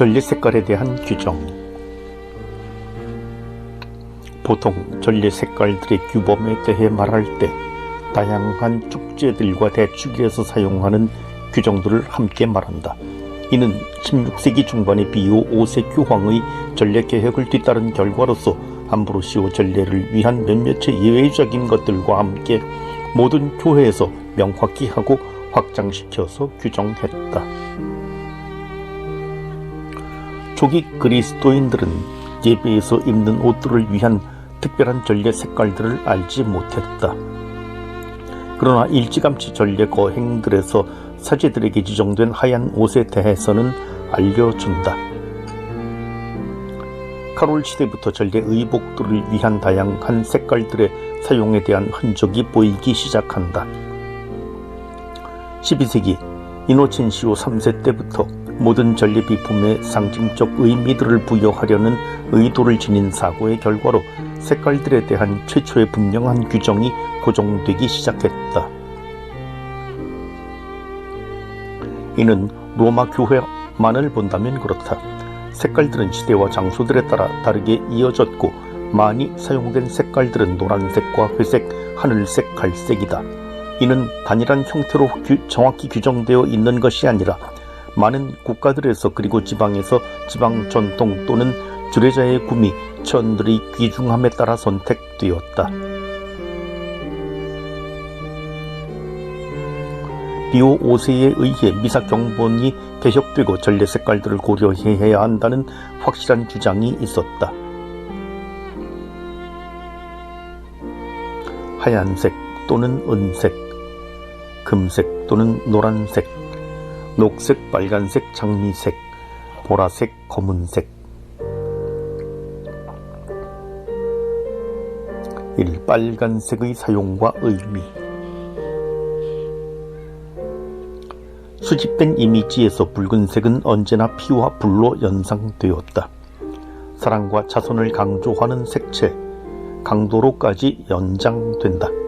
전례 색깔에 대한 규정 보통 전례 색깔들의 규범에 대해 말할 때 다양한 축제들과 대축일에서 사용하는 규정들을 함께 말한다. 이는 16세기 중반의 비오 5세 교황의 전례 개혁을 뒤따른 결과로서 암브로시오 전례를 위한 몇몇의 예외적인 것들과 함께 모든 교회에서 명확히 하고 확장시켜서 규정했다. 초기 그리스도인들은 예배에서 입는 옷들을 위한 특별한 전례 색깔들을 알지 못했다. 그러나 일찌감치 전례 거행들에서 사제들에게 지정된 하얀 옷에 대해서는 알려준다. 카롤 시대부터 전례 의복들을 위한 다양한 색깔들의 사용에 대한 흔적이 보이기 시작한다. 12세기 이노첸시오 3세 때부터 모든 전례 비품에 상징적 의미들을 부여하려는 의도를 지닌 사고의 결과로 색깔들에 대한 최초의 분명한 규정이 고정되기 시작했다. 이는 로마 교회만을 본다면 그렇다. 색깔들은 시대와 장소들에 따라 다르게 이어졌고 많이 사용된 색깔들은 노란색과 회색, 하늘색, 갈색이다. 이는 단일한 형태로 규, 정확히 규정되어 있는 것이 아니라 많은 국가들에서 그리고 지방에서 지방 전통 또는 주례자의 구미, 천들의 귀중함에 따라 선택되었다. 비오 5세에 의해 미사 경본이 개혁되고 전례 색깔들을 고려해야 한다는 확실한 주장이 있었다. 하얀색 또는 은색, 금색 또는 노란색, 녹색, 빨간색, 장미색, 보라색, 검은색. 1. 빨간색의 사용과 의미 수집된 이미지에서 붉은색은 언제나 피와 불로 연상되었다. 사랑과 자손을 강조하는 색채, 강도로까지 연장된다.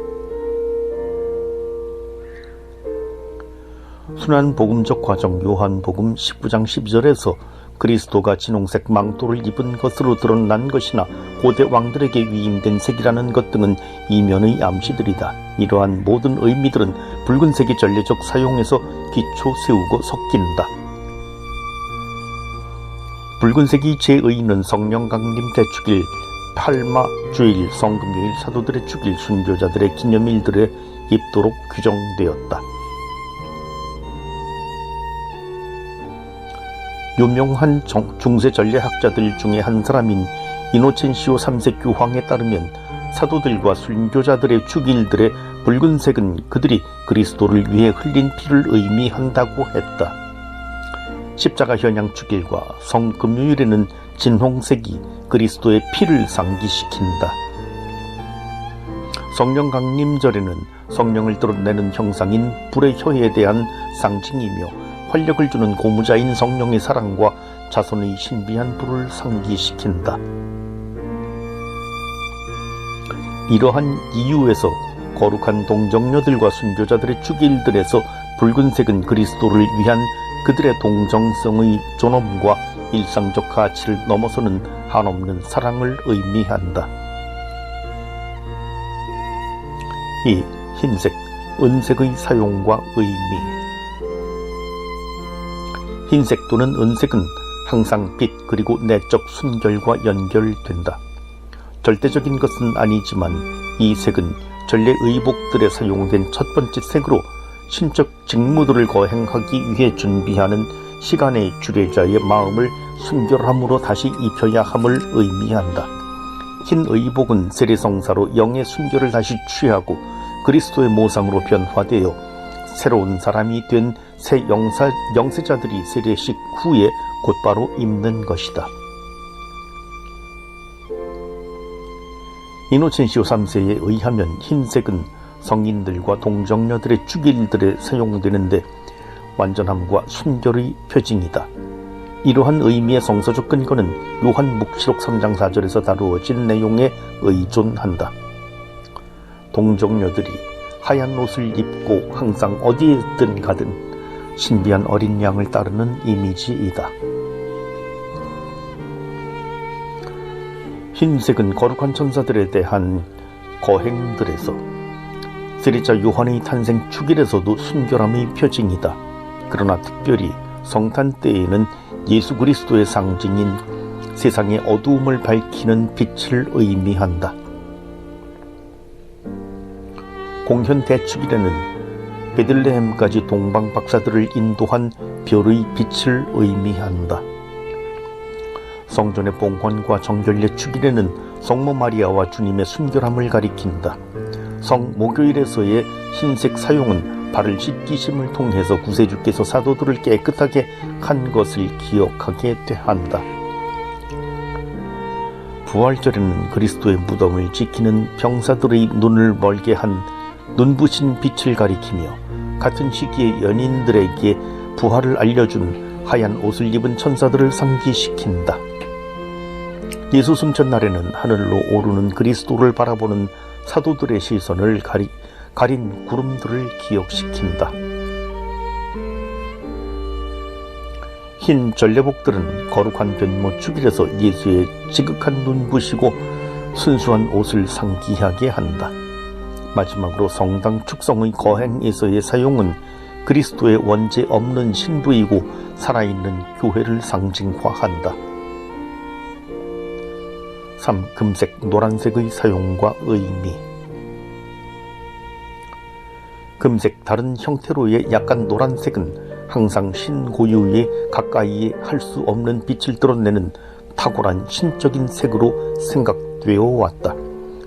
순환 복음적 과정 요한복음 19장 12절에서 그리스도가 진홍색 망토를 입은 것으로 드러난 것이나 고대 왕들에게 위임된 색이라는 것 등은 이면의 암시들이다. 이러한 모든 의미들은 붉은색의 전례적 사용에서 기초 세우고 섞인다. 붉은색이 제의는 성령 강림 대축일, 팔마 주일, 성금요일, 사도들의 축일, 순교자들의 기념일들에 입도록 규정되었다. 유명한 정- 중세 전례학자들 중에 한 사람인 이노첸시오 3세 교황에 따르면 사도들과 순교자들의 축일들의 붉은색은 그들이 그리스도를 위해 흘린 피를 의미한다고 했다. 십자가 현양 축일과 성금요일에는 진홍색이 그리스도의 피를 상기시킨다. 성령 강림절에는 성령을 드러내는 형상인 불의 혀에 대한 상징이며 활력을 주는 고무자인 성령의 사랑과 자손의 신비한 불을 상기시킨다. 이러한 이유에서 거룩한 동정녀들과 순교자들의 축일들에서 붉은색은 그리스도를 위한 그들의 동정성의 존엄과 일상적 가치를 넘어서는 한없는 사랑을 의미한다. 이 흰색, 은색의 사용과 의미 흰색 또는 은색은 항상 빛 그리고 내적 순결과 연결된다. 절대적인 것은 아니지만 이 색은 전례 의복들에 사용된 첫 번째 색으로 신적 직무들을 거행하기 위해 준비하는 시간의 주례자의 마음을 순결함으로 다시 입혀야 함을 의미한다. 흰 의복은 세례성사로 영의 순결을 다시 취하고 그리스도의 모상으로 변화되어 새로운 사람이 된 새 영사, 영세자들이 세례식 후에 곧바로 입는 것이다. 이노첸시오 3세에 의하면 흰색은 성인들과 동정녀들의 축일들에 사용되는데 완전함과 순결의 표징이다. 이러한 의미의 성서적 근거는 요한 묵시록 3장 4절에서 다루어진 내용에 의존한다. 동정녀들이 하얀 옷을 입고 항상 어디에든 가든 신비한 어린 양을 따르는 이미지이다. 흰색은 거룩한 천사들에 대한 거행들에서 세리자 요한의 탄생 축일에서도 순결함의 표징이다. 그러나 특별히 성탄 때에는 예수 그리스도의 상징인 세상의 어두움을 밝히는 빛을 의미한다. 공현 대축일에는 베들레헴까지 동방 박사들을 인도한 별의 빛을 의미한다. 성전의 봉헌과 정결례 축일에는 성모 마리아와 주님의 순결함을 가리킨다. 성 목요일에서의 흰색 사용은 발을 씻기심을 통해서 구세주께서 사도들을 깨끗하게 한 것을 기억하게 한다. 부활절에는 그리스도의 무덤을 지키는 병사들의 눈을 멀게 한 눈부신 빛을 가리키며 같은 시기에 연인들에게 부활을 알려준 하얀 옷을 입은 천사들을 상기시킨다. 예수 승천 날에는 하늘로 오르는 그리스도를 바라보는 사도들의 시선을 가리, 가린 구름들을 기억시킨다. 흰 전례복들은 거룩한 변모 축일에서 예수의 지극한 눈부시고 순수한 옷을 상기하게 한다. 마지막으로 성당 축성의 거행에서의 사용은 그리스도의 원죄 없는 신부이고 살아있는 교회를 상징화한다. 3. 금색, 노란색의 사용과 의미 금색 다른 형태로의 약간 노란색은 항상 신 고유에 가까이에 할 수 없는 빛을 드러내는 탁월한 신적인 색으로 생각되어 왔다.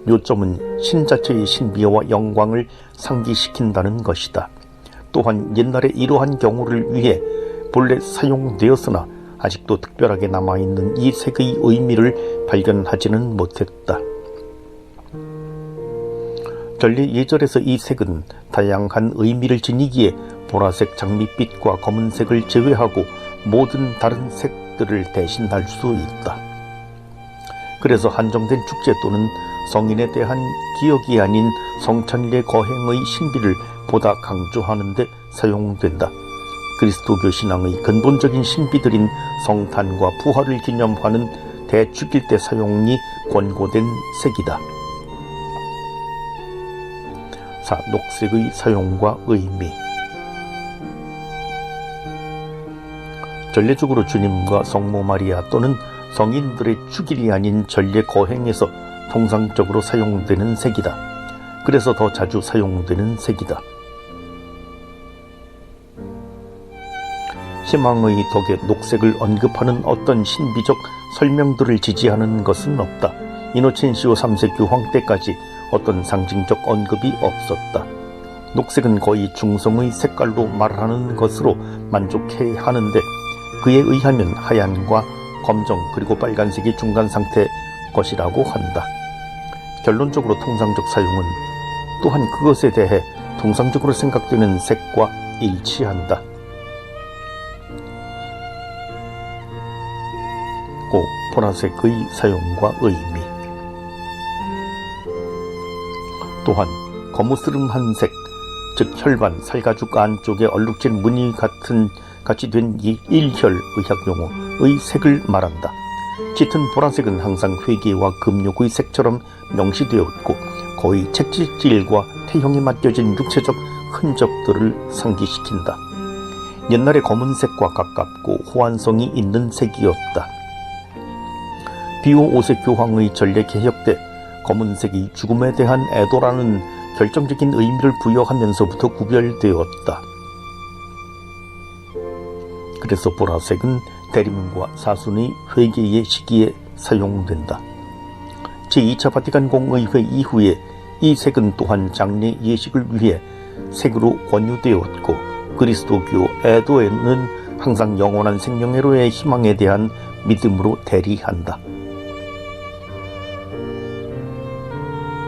요점은 신 자체의 신비와 영광을 상기시킨다는 것이다. 또한 옛날에 이러한 경우를 위해 본래 사용되었으나 아직도 특별하게 남아있는 이 색의 의미를 발견하지는 못했다. 전례 예절에서 이 색은 다양한 의미를 지니기에 보라색, 장밋빛과 검은색을 제외하고 모든 다른 색들을 대신할 수 있다. 그래서 한정된 축제 또는 성인에 대한 기억이 아닌 성찬일의 거행의 신비를 보다 강조하는 데 사용된다. 그리스도교 신앙의 근본적인 신비들인 성탄과 부활을 기념하는 대축일 때 사용이 권고된 색이다. 4. 녹색의 사용과 의미 전례적으로 주님과 성모 마리아 또는 성인들의 축일이 아닌 전례 거행에서 통상적으로 사용되는 색이다. 그래서 더 자주 사용되는 색이다. 희망의 덕에 녹색을 언급하는 어떤 신비적 설명들을 지지하는 것은 없다. 이노첸시오 3세 교황 때까지 어떤 상징적 언급이 없었다. 녹색은 거의 중성의 색깔로 말하는 것으로 만족해야 하는데 그에 의하면 하얀과 검정 그리고 빨간색이 중간 상태 것이라고 한다. 결론적으로 통상적 사용은 또한 그것에 대해 통상적으로 생각되는 색과 일치한다. 5. 보라색의 사용과 의미 또한 거무스름한 색, 즉 혈관, 살가죽 안쪽에 얼룩진 무늬 같은 같이 된 이 일혈 의학 용어의 색을 말한다. 짙은 보라색은 항상 회계와 금욕의 색처럼 명시되었고 거의 책질질과 태형에 맡겨진 육체적 흔적들을 상기시킨다. 옛날에 검은색과 가깝고 호환성이 있는 색이었다. 비오 5세 교황의 전례 개혁 때 검은색이 죽음에 대한 애도라는 결정적인 의미를 부여하면서부터 구별되었다. 그래서 보라색은 대리문과 사순의 회개의 시기에 사용된다. 제2차 바티칸 공의회 이후에 이 색은 또한 장례 예식을 위해 색으로 권유되었고 그리스도교 애도에는 항상 영원한 생명회로의 희망에 대한 믿음으로 대리한다.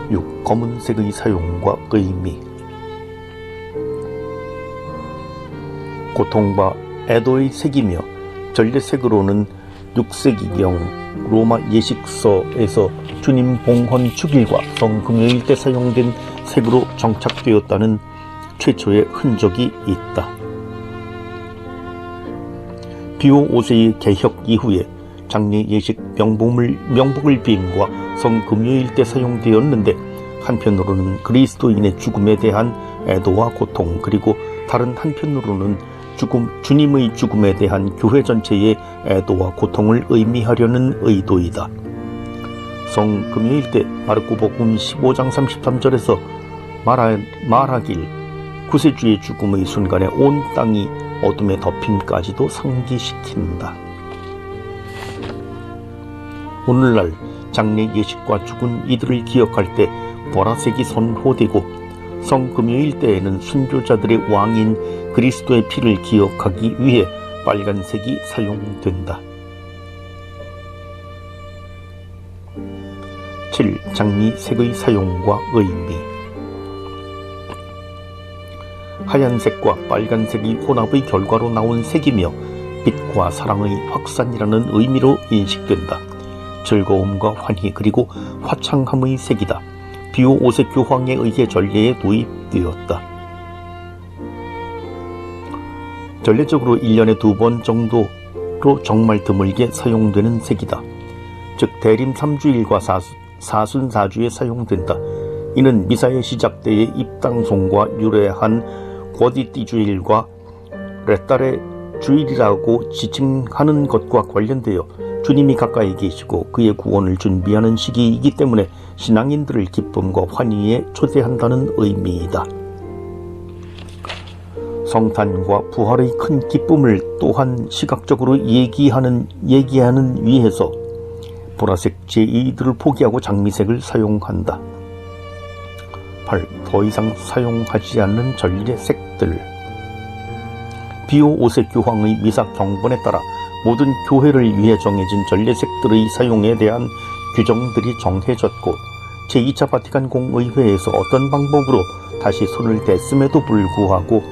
6. 검은색의 사용과 의미 고통과 애도의 색이며 전례색으로는 6세기경 로마 예식서에서 주님 봉헌 축일과 성금요일 때 사용된 색으로 정착되었다는 최초의 흔적이 있다. 비오 5세의 개혁 이후에 장례 예식 명복을, 명복을 비임과 성금요일 때 사용되었는데 한편으로는 그리스도인의 죽음에 대한 애도와 고통 그리고 다른 한편으로는 죽음, 주님의 죽음에 대한 교회 전체의 애도와 고통을 의미하려는 의도이다. 성 금요일 때 마르코복음 15장 33절에서 말하, 말하길 구세주의 죽음의 순간에 온 땅이 어둠에 덮임까지도 상기시킨다. 오늘날 장례 예식과 죽은 이들을 기억할 때 보라색이 선호되고 성금요일 때에는 순교자들의 왕인 그리스도의 피를 기억하기 위해 빨간색이 사용된다. 7. 장미색의 사용과 의미 하얀색과 빨간색이 혼합의 결과로 나온 색이며 빛과 사랑의 확산이라는 의미로 인식된다. 즐거움과 환희 그리고 화창함의 색이다. 비오 오색 교황에 의해 전례에 도입되었다. 전례적으로 1년에 두 번 정도로 정말 드물게 사용되는 색이다. 즉 대림 3주일과 사수, 사순 4주에 사용된다. 이는 미사의 시작 때의 입당송과 유래한 고디띠 주일과 레따레 주일이라고 지칭하는 것과 관련되어 주님이 가까이 계시고 그의 구원을 준비하는 시기이기 때문에 신앙인들을 기쁨과 환희에 초대한다는 의미이다. 성탄과 부활의 큰 기쁨을 또한 시각적으로 얘기하는 얘기하는 위해서 보라색 제2들을 포기하고 장미색을 사용한다. 8. 더 이상 사용하지 않는 전례 색들 비오 오색 교황의 미사 경본에 따라 모든 교회를 위해 정해진 전례색들의 사용에 대한 규정들이 정해졌고 제2차 바티칸 공의회에서 어떤 방법으로 다시 손을 댔음에도 불구하고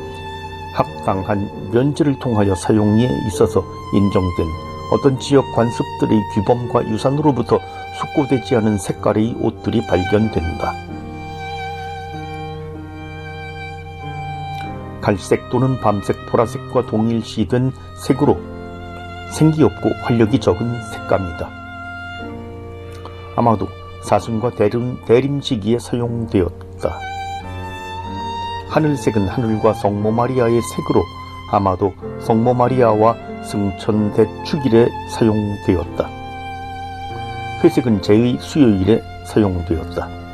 합당한 면제를 통하여 사용에 있어서 인정된 어떤 지역 관습들의 규범과 유산으로부터 숙고되지 않은 색깔의 옷들이 발견된다. 갈색 또는 밤색, 보라색과 동일시된 색으로 생기 없고 활력이 적은 색감이다. 아마도 사슴과 대림, 대림 시기에 사용되었다. 하늘색은 하늘과 성모 마리아의 색으로 아마도 성모 마리아와 승천대 축일에 사용되었다. 회색은 제의 수요일에 사용되었다.